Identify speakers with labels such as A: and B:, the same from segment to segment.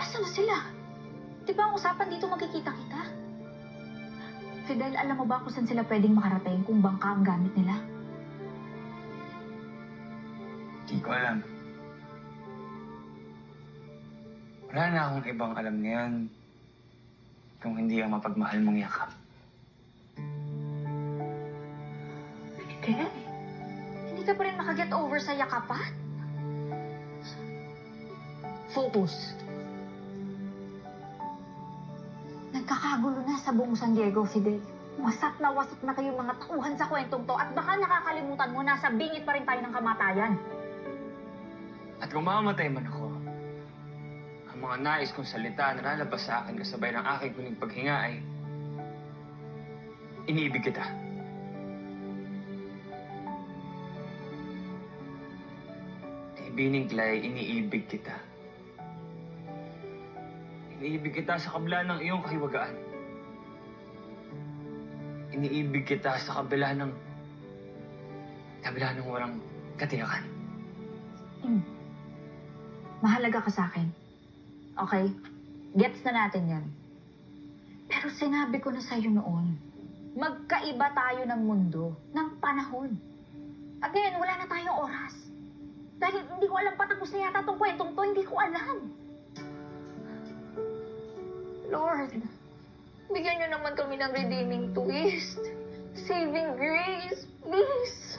A: asan na sila? Di ba ang usapan dito magkikita kita? Fidel, alam mo ba kung saan sila pwedeng makarating kung bangka ang gamit nila?
B: Di ko alam. Wala na akong ibang alam ngayon kung hindi ang mapagmahal mong yakap.
A: Fidel, hindi ka pa rin makaget over sa yakapan? Focus. Nagkakagulo na sa buong San Diego, Fidel. Wasak na wasak na kayong mga tauhan sa kwentong to at baka nakakalimutan mo nasa bingit pa rin tayo ng kamatayan.
B: At kung mamamatay man ako, ang mga nais kong salita na lalabas sa akin kasabay ng aking huling paghinga ay iniibig kita. Ibining Clay, iniibig kita. Iniibig kita sa kabila ng iyong kahiwagaan. Iniibig kita sa kabila ng... kabila ng walang katiyakan.
A: Hmm. Mahalaga ka sa akin. Okay? Gets na natin yan. Pero sinabi ko na sa'yo noon, magkaiba tayo ng mundo, ng panahon. At wala na tayong oras. Dahil hindi ko alam patapos na yata tong kwentong to, hindi ko alam. Lord, bigyan niyo naman kami ng redeeming twist. Saving grace, please.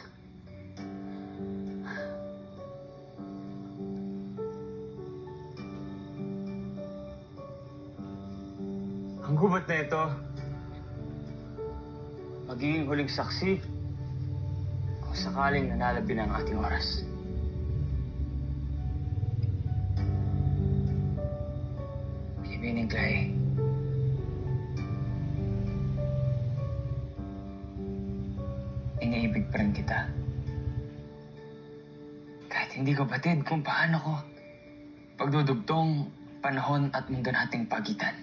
B: Ang gubat na ito, magiging huling saksi kung sakaling nanalabi na ang ating oras. Binibining Clay, iniibig pa rin kita. Kahit hindi ko batid kung paano ko pagdudugtong panahon at mundo nating pagitan.